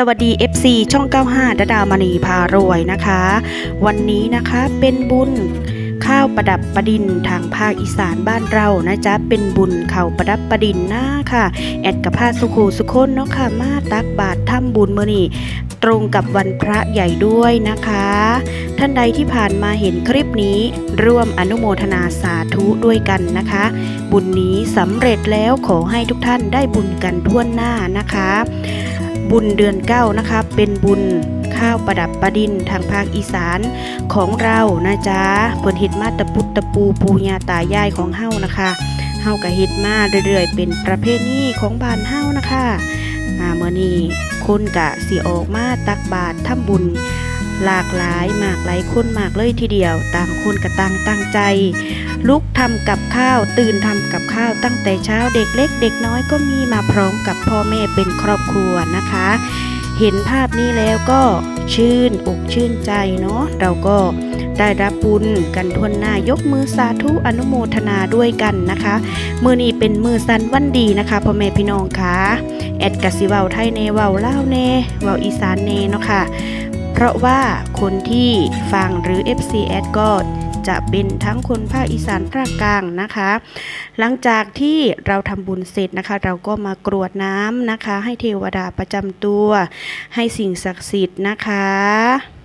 สวัสดี FC ช่อง 95ดาดามณีพารวยนะคะ วันนี้นะคะเป็นบุญข้าวประดับประดินทางภาคอีสานบ้านเรานะจ๊ะเป็นบุญข้าวประดับประดินหน้าค่ะ แอดกับผ้าสุขูสุคนเนาะค่ะมาตักบาตรทำบุญมื้อนี้ ตรงกับวันพระใหญ่ด้วยนะคะ ท่านใดที่ผ่านมาเห็นคลิปนี้ ร่วมอนุโมทนาสาธุด้วยกันนะคะ บุญนี้สำเร็จแล้วขอให้ทุกท่านได้บุญกันทั่วหน้านะคะ บุญเดือนเก้านะคะ เป็นบุญข้าวประดับประดินทางภาคอีสานของเรานะจ๊ะเพิ่นเฮ็ดมาตะปุตตะปูปูญาตายายของเฮานะคะเฮาก็เฮ็ดมาเรื่อยๆ เป็นประเพณีของบ้านเฮานะคะ อ่ามื้อนี้คนกะสิออกมาตักบาตรทำบุญ หลากหลายมากหลายคนมากเลยทีเดียว ต่างคนก็ต่างตั้งใจ ลุกทำกับข้าว ตื่นทำกับข้าวตั้งแต่เช้าเด็กเล็ก เด็กน้อยก็มีมาพร้อมกับพ่อแม่เป็นครอบครัวนะคะ เห็นภาพนี้แล้วก็ชื่นอกชื่นใจเนาะเราก็ ได้รับบุญกันทวนหน้ายกมือสาธุอนุโมทนาด้วยกันนะคะ มือนี้เป็นมือสันวันดีนะคะพ่อแม่พี่น้องคะแอดกสิเว้าไทยเนเว้าเล่าเนเว้าอีสานเนเนาะค่ะเพราะว่าคนที่ฟังหรือ FC แอดก็จะเป็นทั้งคนภาคอีสานภาคกลางนะคะ หลังจากที่เราทำบุญเสร็จนะคะ เราก็มากรวดน้ำนะคะ ให้เทวดาประจำตัว ให้สิ่งศักดิ์สิทธิ์นะคะ